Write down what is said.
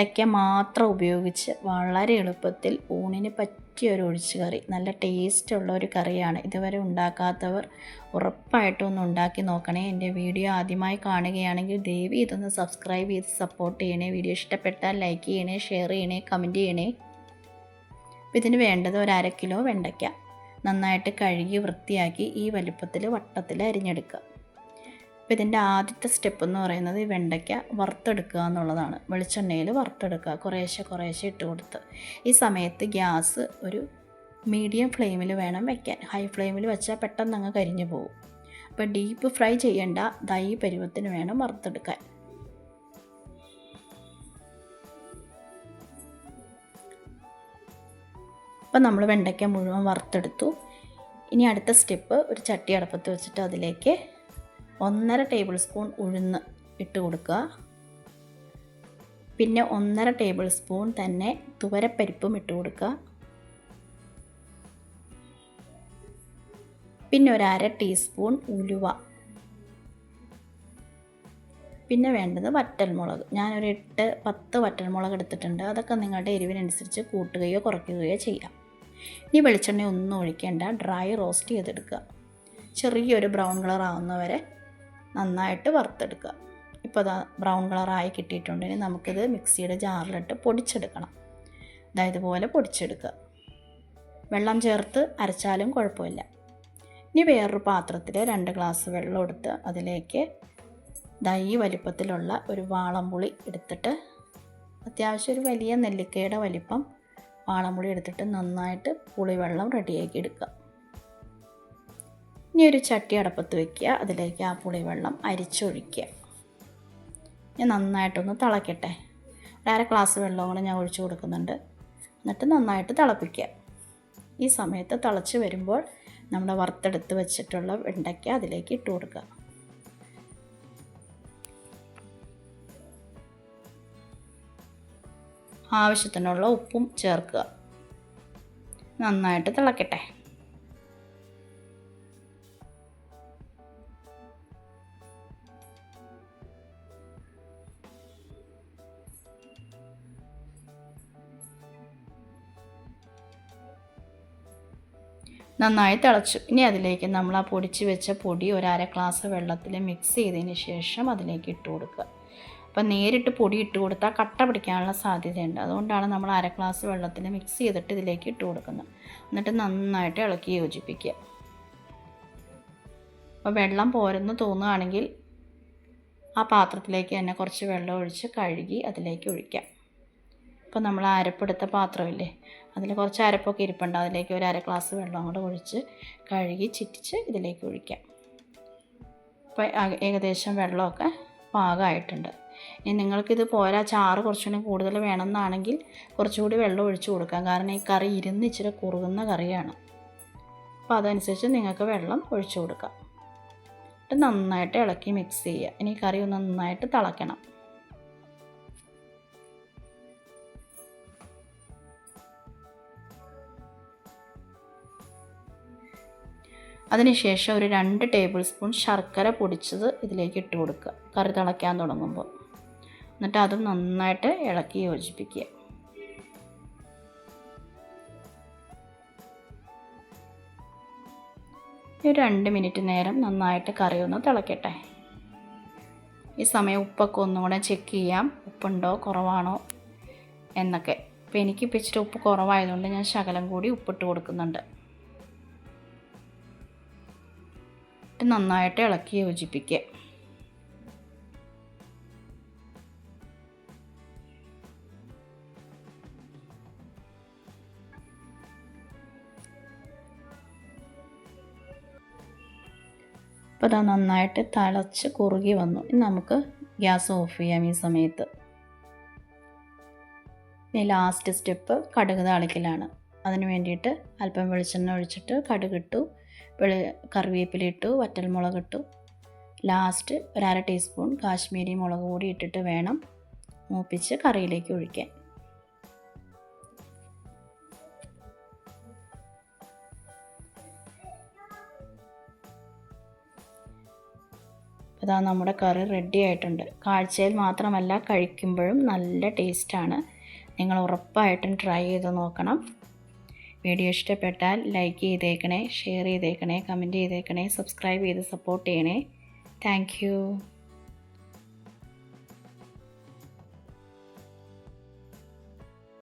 വെണ്ടയ്ക്ക മാത്രം ഉപയോഗിച്ച് വളരെ എളുപ്പത്തിൽ ഊണിന് പറ്റിയ ഒരു ഒഴിച്ചു കറി. നല്ല ടേസ്റ്റ് ഉള്ള ഒരു കറിയാണ്. ഇതുവരെ ഉണ്ടാക്കാത്തവർ ഉറപ്പായിട്ടും ഒന്ന് ഉണ്ടാക്കി നോക്കണേ. എന്റെ വീഡിയോ ആദ്യമായി കാണുകയാണെങ്കിൽ ദയവി ഇതൊന്ന് സബ്സ്ക്രൈബ് ചെയ്ത് സപ്പോർട്ട് ചെയ്യണേ. വീഡിയോ ഇഷ്ടപ്പെട്ടാൽ ലൈക്ക് ചെയ്യണേ ഷെയർ ചെയ്യണേ കമന്റ് ചെയ്യണേ. അപ്പോൾ ഇതിന് വേണ്ടത് ഒരു അര കിലോ വെണ്ടയ്ക്ക. നന്നായിട്ട് കഴുകി വൃത്തിയാക്കി ഈ വലുപ്പത്തിൽ വട്ടത്തിൽ അരിഞ്ഞെടുക്കുക. അപ്പോൾ ഇതിന്റെ ആദ്യത്തെ സ്റ്റെപ്പ് എന്ന് പറയുന്നത് ഈ വെണ്ടയ്ക്ക വറുത്തെടുക്കുക എന്നുള്ളതാണ്. വെളിച്ചെണ്ണയിൽ വറുത്തെടുക്കുക. കുറേശ്ശെ കുറേശ്ശെ ഇട്ട് കൊടുത്ത്. ഈ സമയത്ത് ഗ്യാസ് ഒരു മീഡിയം ഫ്ലെയിമിൽ വേണം വെക്കാൻ. ഹൈ ഫ്ലെയിമിൽ വെച്ചാൽ പെട്ടെന്ന് അങ്ങ് കരിഞ്ഞു പോകും. അപ്പോൾ ഡീപ്പ് ഫ്രൈ ചെയ്യേണ്ട. ദൈ പരുവത്തിന് വേണം വറുത്തെടുക്കാൻ. അപ്പം നമ്മൾ വെണ്ടയ്ക്ക മുഴുവൻ വറുത്തെടുത്തു. ഇനി അടുത്ത സ്റ്റെപ്പ് ഒരു ചട്ടി അടപ്പത്ത് വെച്ചിട്ട് അതിലേക്ക് ഒന്നര ടേബിൾ സ്പൂൺ ഉഴുന്ന് ഇട്ട് കൊടുക്കുക. പിന്നെ ഒന്നര ടേബിൾ സ്പൂൺ തന്നെ തുവരപ്പരിപ്പും ഇട്ട് കൊടുക്കുക. പിന്നെ ഒരു അര ടീസ്പൂൺ ഉലുവ. പിന്നെ വേണ്ടത് വറ്റൽമുളക്. ഞാനൊരു എട്ട് പത്ത് വറ്റൽമുളക് എടുത്തിട്ടുണ്ട്. അതൊക്കെ നിങ്ങളുടെ എരിവിനനുസരിച്ച് കൂട്ടുകയോ കുറയ്ക്കുകയോ ചെയ്യാം. ഇനി വെളിച്ചെണ്ണ ഒന്നും ഒഴിക്കേണ്ട. ഡ്രൈ റോസ്റ്റ് ചെയ്തെടുക്കുക. ചെറിയൊരു ബ്രൗൺ കളർ ആവുന്നവരെ നന്നായിട്ട് വറുത്തെടുക്കുക. ഇപ്പോൾ അതാ ബ്രൗൺ കളറായി കിട്ടിയിട്ടുണ്ടെങ്കിൽ നമുക്കിത് മിക്സിയുടെ ജാറിലിട്ട് പൊടിച്ചെടുക്കണം. അതായത് പോലെ പൊടിച്ചെടുക്കുക. വെള്ളം ചേർത്ത് അരച്ചാലും കുഴപ്പമില്ല. ഇനി വേറൊരു പാത്രത്തിൽ രണ്ട് ഗ്ലാസ് വെള്ളം എടുത്ത് അതിലേക്ക് ദൈ വലിപ്പത്തിലുള്ള ഒരു വാളംപുളി എടുത്തിട്ട് അത്യാവശ്യം ഒരു വലിയ നെല്ലിക്കയുടെ വലിപ്പം വാളംപുളി എടുത്തിട്ട് നന്നായിട്ട് പുളിവെള്ളം റെഡിയാക്കി എടുക്കുക. ഇനി ഒരു ചട്ടി അടപ്പത്ത് വെക്കുക. അതിലേക്ക് ആ പുളിവെള്ളം അരിച്ചൊഴിക്കുക. ഞാൻ നന്നായിട്ടൊന്ന് തിളക്കട്ടെ. ഒരര ഗ്ലാസ് വെള്ളം കൂടെ ഞാൻ ഒഴിച്ചു കൊടുക്കുന്നുണ്ട്. എന്നിട്ട് നന്നായിട്ട് തിളപ്പിക്കുക. ഈ സമയത്ത് തിളച്ച് വരുമ്പോൾ നമ്മുടെ വറുത്തെടുത്ത് വെച്ചിട്ടുള്ള വെണ്ടയ്ക്ക അതിലേക്ക് ഇട്ട് കൊടുക്കുക. ആവശ്യത്തിനുള്ള ഉപ്പും ചേർക്കുക. നന്നായിട്ട് തിളക്കട്ടെ. നന്നായി തിളച്ചു. ഇനി അതിലേക്ക് നമ്മൾ ആ പൊടിച്ച് വെച്ച പൊടി ഒരു അര ഗ്ലാസ് വെള്ളത്തിൽ മിക്സ് ചെയ്തതിന് ശേഷം അതിലേക്ക് ഇട്ട് കൊടുക്കുക. അപ്പം നേരിട്ട് പൊടി ഇട്ട് കൊടുത്താൽ കട്ട പിടിക്കാനുള്ള സാധ്യതയുണ്ട്. അതുകൊണ്ടാണ് നമ്മൾ അര ഗ്ലാസ് വെള്ളത്തിൽ മിക്സ് ചെയ്തിട്ട് ഇതിലേക്ക് ഇട്ട് കൊടുക്കുന്നത്. എന്നിട്ട് നന്നായിട്ട് ഇളക്കി യോജിപ്പിക്കുക. അപ്പോൾ വെള്ളം പോരെന്ന് തോന്നുകയാണെങ്കിൽ ആ പാത്രത്തിലേക്ക് തന്നെ കുറച്ച് വെള്ളം ഒഴിച്ച് കഴുകി അതിലേക്ക് ഒഴിക്കാം. ഇപ്പോൾ നമ്മൾ അരപ്പെടുത്ത പാത്രമില്ലേ? അതിൽ കുറച്ച് അരപ്പൊക്കെ ഇരിപ്പുണ്ട്. അതിലേക്ക് ഒരു അര ഗ്ലാസ് വെള്ളം കൂടെ ഒഴിച്ച് കഴുകി ചിറ്റിച്ച് ഇതിലേക്ക് ഒഴിക്കാം. അപ്പോൾ ഏകദേശം വെള്ളമൊക്കെ പാകമായിട്ടുണ്ട്. ഇനി നിങ്ങൾക്കിത് പോരാ ചാറ് കുറച്ചുകൂടി കൂടുതൽ വേണമെന്നാണെങ്കിൽ കുറച്ചുകൂടി വെള്ളം ഒഴിച്ച് കൊടുക്കാം. കാരണം ഈ കറി ഇരുന്ന് ഇച്ചിരി കുറുകുന്ന കറിയാണ്. അപ്പോൾ അതനുസരിച്ച് നിങ്ങൾക്ക് വെള്ളം ഒഴിച്ചു കൊടുക്കാം. നന്നായിട്ട് ഇളക്കി മിക്സ് ചെയ്യുക. ഇനി കറി ഒന്ന് നന്നായിട്ട് തിളയ്ക്കണം അതിനുശേഷം ഒരു രണ്ട് ടേബിൾ സ്പൂൺ ശർക്കര പൊടിച്ചത് ഇതിലേക്ക് ഇട്ട് കൊടുക്കുക. കറി തിളയ്ക്കാൻ തുടങ്ങുമ്പോൾ. എന്നിട്ട് അതും നന്നായിട്ട് ഇളക്കി യോജിപ്പിക്കുക. ഒരു രണ്ട് മിനിറ്റ് നേരം നന്നായിട്ട് കറി ഒന്ന് തിളക്കട്ടെ. ഈ സമയം ഉപ്പൊക്കെ ഒന്നുകൂടെ ചെക്ക് ചെയ്യാം. ഉപ്പുണ്ടോ കുറവാണോ എന്നൊക്കെ. അപ്പോൾ എനിക്കിപ്പോൾ ഇച്ചിരി ഉപ്പ് കുറവായതുകൊണ്ട് ഞാൻ ശകലം കൂടി ഉപ്പിട്ട് കൊടുക്കുന്നുണ്ട്. ഇട്ട് നന്നായിട്ട് ഇളക്കി യോജിപ്പിക്കുക. അപ്പോൾ അത് നന്നായിട്ട് തിളച്ച് കുറുകി വന്നു. ഇനി നമുക്ക് ഗ്യാസ് ഓഫ് ചെയ്യാം ഈ സമയത്ത്. ഇനി ലാസ്റ്റ് സ്റ്റെപ്പ് കടുക് താളിക്കലാണ്. അതിന് വേണ്ടിയിട്ട് അല്പം വെളിച്ചെണ്ണ ഒഴിച്ചിട്ട് കടുകിട്ടു വെളി കറിവേപ്പില ഇട്ടു വറ്റൽമുളക് ഇട്ടു ലാസ്റ്റ് ഒരു അര ടീസ്പൂൺ കാശ്മീരി മുളക് കൂടി ഇട്ടിട്ട് വേണം മൂപ്പിച്ച് കറിയിലേക്ക് ഒഴിക്കാൻ. അതാ നമ്മുടെ കറി റെഡി ആയിട്ടുണ്ട്. കാഴ്ചയിൽ മാത്രമല്ല കഴിക്കുമ്പോഴും നല്ല ടേസ്റ്റാണ് നിങ്ങൾ ഉറപ്പായിട്ടും ട്രൈ ചെയ്ത് നോക്കണം. വീഡിയോ ഇഷ്ടപ്പെട്ടാൽ ലൈക്ക് ചെയ്തേക്കണേ ഷെയർ ചെയ്തേക്കണേ കമന്റ് ചെയ്തേക്കണേ സബ്സ്ക്രൈബ് ചെയ്ത് സപ്പോർട്ട് ചെയ്യണേ. താങ്ക്